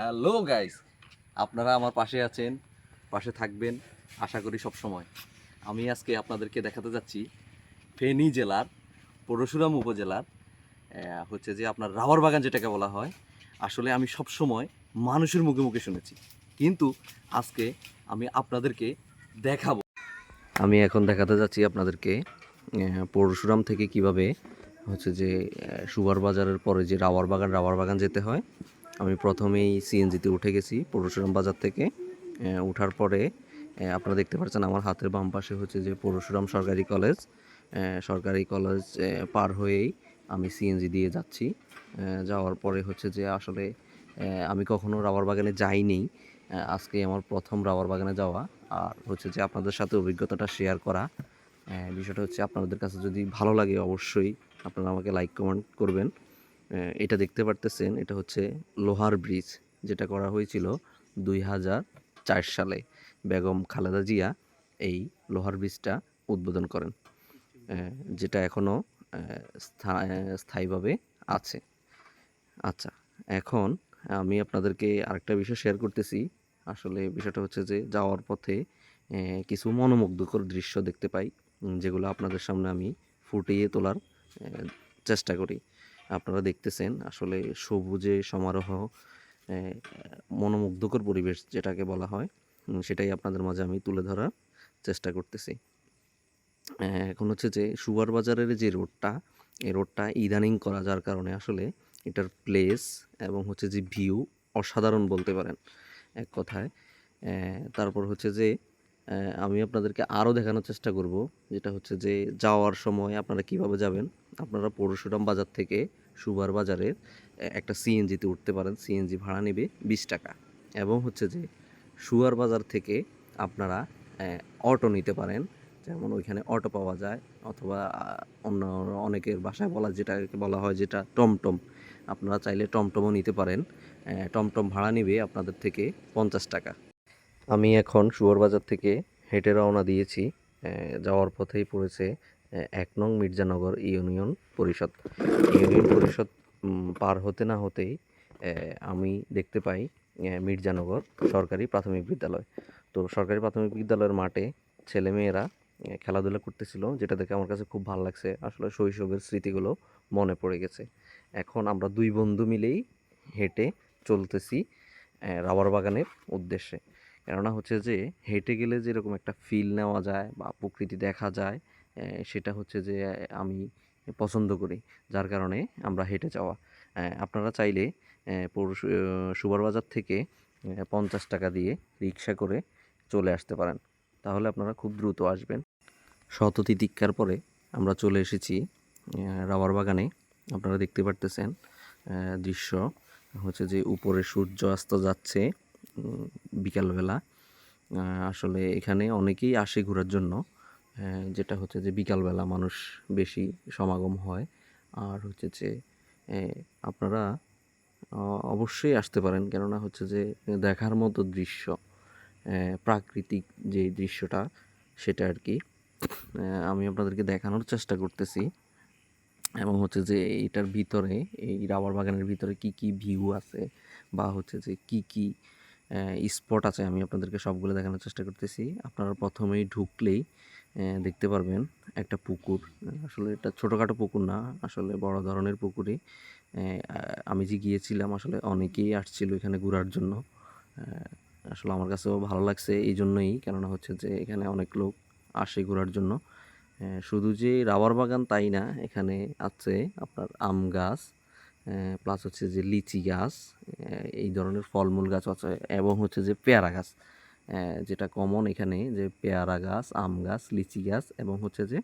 Hello guys আপনারা আমার পাশে আছেন, পাশে থাকবেন, আশা করি সব সময় আমি আজকে আপনাদেরকে দেখাতে যাচ্ছি ফেনী জেলার, পরশুরাম উপজেলার হচ্ছে যে আপনার রাবার বাগান যেটাকে বলা হয়। আসলে আমি সব সময় মানুষের মুখে মুখে শুনেছি। কিন্তু আজকে আমি আপনাদেরকে দেখাবো। আমি এখন দেখাতে যাচ্ছি আপনাদেরকে পরশুরাম থেকে কীভাবে হচ্ছে যে সুবার বাজারের পরে যে রাবার বাগান রাবার বাগান যেতে হয়। আমি প্রথমেই সিএনজিতে উঠে গেছি, পরশুরাম বাজার থেকে। উঠার পরে আপনারা দেখতে পাচ্ছেন আমার হাতের বাম পাশে হচ্ছে যে পরশুরাম সরকারি কলেজ। সরকারি কলেজ পার হয়েই আমি সিএনজি দিয়ে যাচ্ছি। যাওয়ার পরে হচ্ছে যে আসলে আমি কখনো রাবার বাগানে যাইনি। আজকে আমার প্রথম রাবার বাগানে যাওয়া। আর হচ্ছে যে আপনাদের সাথে অভিজ্ঞতাটা শেয়ার করা। বিষয়টা হচ্ছে আপনাদের কাছে যদি ভালো লাগে অবশ্যই আপনারা আমাকে লাইক কমেন্ট করবেন। এটা দেখতে পারতেছেন, এটা হচ্ছে লোহার ব্রিজ, যেটা করা হয়েছিল দুই হাজার চার সালে। বেগম খালেদা জিয়া এই লোহার ব্রিজটা উদ্বোধন করেন যেটা এখনও স্থায়ীভাবে আছে। আচ্ছা এখন আমি আপনাদেরকে আরেকটা বিষয় শেয়ার করতেছি। আসলে বিষয়টা হচ্ছে যে, যাওয়ার পথে কিছু মনোমুগ্ধকর দৃশ্য দেখতে পাই, যেগুলো আপনাদের সামনে আমি ফুটিয়ে তোলার চেষ্টা করি। আপনারা দেখতেছেন আসলে সবুজে সমারোহ মনোমুগ্ধকর পরিবেশ যেটাকে বলা হয় সেটাই আপনাদের মাঝে আমি তুলে ধরার চেষ্টা করতেছি। এখন হচ্ছে যে সুবার বাজারের যে রোডটা এই রোডটা ইদানিং করা যার কারণে আসলে এটার প্লেস এবং হচ্ছে যে ভিউ অসাধারণ বলতে পারেন এক কথায়। তারপর হচ্ছে যে আমি আপনাদেরকে আরও দেখানোর চেষ্টা করব। যেটা হচ্ছে যে যাওয়ার সময় আপনারা কীভাবে যাবেন? আপনারা পরশুরাম বাজার থেকে সুবার বাজারের একটা সিএনজিতে উঠতে পারেন। সিএনজি ভাড়া নেবে বিশ টাকা। এবং হচ্ছে যে সুয়ার বাজার থেকে আপনারা অটো নিতে পারেন। যেমন ওইখানে অটো পাওয়া যায়, অথবা অন্য অনেকের বাসায় বলা যেটা বলা হয় যেটা টমটম। আপনারা চাইলে টমটমও নিতে পারেন। টমটম ভাড়া নেবে আপনাদের থেকে পঞ্চাশ টাকা। আমি এখন বাজার থেকে হেঁটে রওনা দিয়েছি যাওয়ার পথেই পড়েছে এক নং মির্জানগর ইউনিয়ন পরিষদ। ইউনিয়ন পরিষদ পার হতে না হতেই আমি দেখতে পাই মির্জানগর সরকারি প্রাথমিক বিদ্যালয়। তো সরকারি প্রাথমিক বিদ্যালয়ের মাঠে ছেলেমেয়েরা খেলাধুলা করতেছিল, যেটা দেখে আমার কাছে খুব ভালো লাগছে। আসলে শৈশবের স্মৃতিগুলো মনে পড়ে গেছে। এখন আমরা দুই বন্ধু মিলেই হেঁটে চলতেছি রাবার বাগানের উদ্দেশ্যে। কেননা হচ্ছে যে হেঁটে গেলে যেরকম একটা ফিল নেওয়া যায় বা প্রকৃতি দেখা যায় সেটা হচ্ছে যে আমি পছন্দ করি, যার কারণে আমরা হেঁটে যাওয়া। আপনারা চাইলে পৌর বাজার থেকে পঞ্চাশ টাকা দিয়ে রিক্সা করে চলে আসতে পারেন। তাহলে আপনারা খুব দ্রুত আসবেন। শত তিতিক্ষার পরে আমরা চলে এসেছি রাবার বাগানে। আপনারা দেখতে পারতেছেন দৃশ্য। হচ্ছে যে উপরে সূর্য অস্ত যাচ্ছে। বিকালবেলা। আসলে এখানে অনেকেই আসে ঘোরার জন্য যেটা হচ্ছে যে বিকালবেলা মানুষ বেশি সমাগম হয়। আর হচ্ছে যে আপনারা অবশ্যই আসতে পারেন। কেননা হচ্ছে যে, দেখার মতো দৃশ্য প্রাকৃতিক যে দৃশ্যটা, সেটা আর কি। আমি আপনাদেরকে দেখানোর চেষ্টা করতেছি। এবং হচ্ছে যে, এটার ভিতরে, এই রাবার বাগানের ভিতরে কি কি ভিউ আছে? বা হচ্ছে যে, কি কি স্পট আছে। আমি আপনাদেরকে সবগুলো দেখানোর চেষ্টা করতেছি। আপনারা প্রথমেই ঢুকলেই দেখতে পারবেন একটা পুকুর। আসলে এটা ছোটোখাটো পুকুর না, আসলে বড় ধরনের পুকুরে আমি যে গিয়েছিলাম, আসলে অনেকেই আসছিল এখানে ঘোরার জন্য। আসলে আমার কাছেও ভালো লাগছে এই জন্যই, কেননা হচ্ছে যে এখানে অনেক লোক আসে ঘোরার জন্য। শুধু যে রাবার বাগান তাই না, এখানে আছে আপনার আম গাছ প্লাস হচ্ছে যে লিচি গাছ এই ধরনের ফলমূল গাছ আছে, এবং হচ্ছে যে পেয়ারা গাছ যেটা কমন এখানে যে পেয়ারা গাছ, আম গাছ, লিচি গাছ, এবং হচ্ছে যে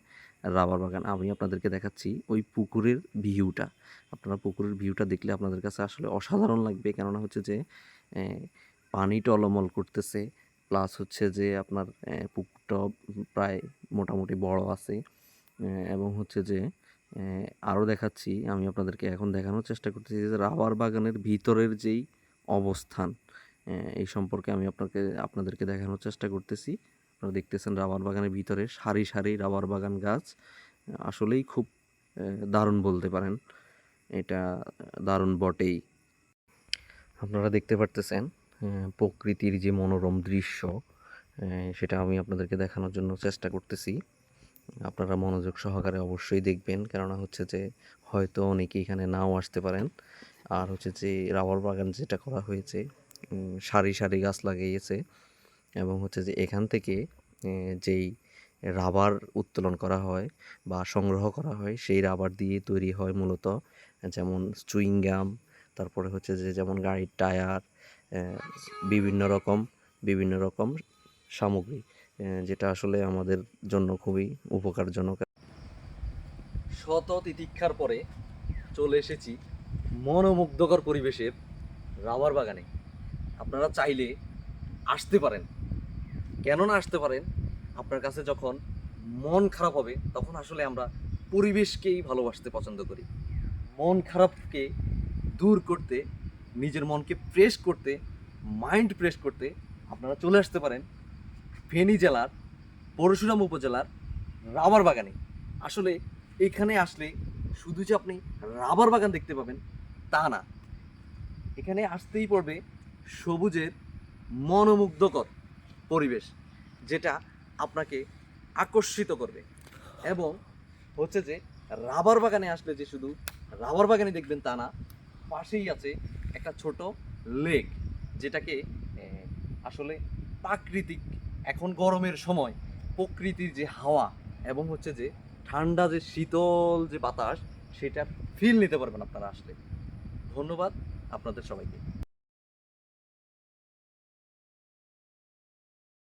রাবার বাগান। আমি আপনাদেরকে দেখাচ্ছি ওই পুকুরের ভিউটা। আপনারা পুকুরের ভিউটা দেখলে আপনাদের কাছে আসলে অসাধারণ লাগবে, কেননা হচ্ছে যে পানি টলমল করতেছে প্লাস হচ্ছে যে আপনার পুকুরটা প্রায় মোটামুটি বড় আছে এবং হচ্ছে যে আরও দেখাচ্ছি, আমি আপনাদেরকে এখন দেখানোর চেষ্টা করতেছি যে রাবার বাগানের ভিতরের যেই অবস্থান এই সম্পর্কে আমি আপনাকে, আপনাদেরকে দেখানোর চেষ্টা করতেছি। আপনারা দেখতেছেন রাবার বাগানের ভিতরে সারি সারি রাবার বাগান গাছ, আসলেই খুব দারুণ বলতে পারেন, এটা দারুণ বটেই। আপনারা দেখতে পারতেছেন প্রকৃতির যে মনোরম দৃশ্য সেটা আমি আপনাদেরকে দেখানোর জন্য চেষ্টা করতেছি। আপনারা মনোযোগ সহকারে অবশ্যই দেখবেন। কেননা হচ্ছে যে, হয়তো অনেকে এখানে নাও আসতে পারেন। আর হচ্ছে যে, রাবার বাগান যেটা করা হয়েছে সারি সারি গাছ লাগিয়েছে এবং হচ্ছে যে, এখান থেকে যেই রাবার উত্তোলন করা হয় বা সংগ্রহ করা হয়, সেই রাবার দিয়ে তৈরি হয় মূলত, যেমন চুইংগাম তারপরে হচ্ছে যে, যেমন গাড়ির টায়ার বিভিন্ন রকম বিভিন্ন রকম সামগ্রী। যেটা আসলে আমাদের জন্য খুবই উপকারজনক। শত তিতিক্ষার পরে চলে এসেছি মনোমুগ্ধকর পরিবেশের রাবার বাগানে। আপনারা চাইলে আসতে পারেন। কেন না আসতে পারেন, আপনার কাছে যখন মন খারাপ হবে, তখন আসলে আমরা পরিবেশকেই ভালোবাসতে পছন্দ করি। মন খারাপকে দূর করতে, নিজের মনকে ফ্রেশ করতে মাইন্ড ফ্রেশ করতে আপনারা চলে আসতে পারেন ফেনী জেলার, পরশুরাম উপজেলার রাবার বাগানে আসলে এখানে আসলে শুধু যে আপনি রাবার বাগান দেখতে পাবেন, তা না। এখানে আসতেই পড়বে সবুজের মনোমুগ্ধকর পরিবেশ, যেটা আপনাকে আকর্ষিত করবে। এবং হচ্ছে যে রাবার বাগানে আসলে যে শুধু রাবার বাগানে দেখবেন তা না, পাশেই আছে একটা ছোট লেক, যেটাকে আসলে প্রাকৃতিক এখন গরমের সময় প্রকৃতির যে হাওয়া এবং হচ্ছে যে ঠান্ডা যে শীতল যে বাতাস সেটা ফিল নিতে পারবেন আপনারা আসলে। ধন্যবাদ আপনাদের সবাইকে।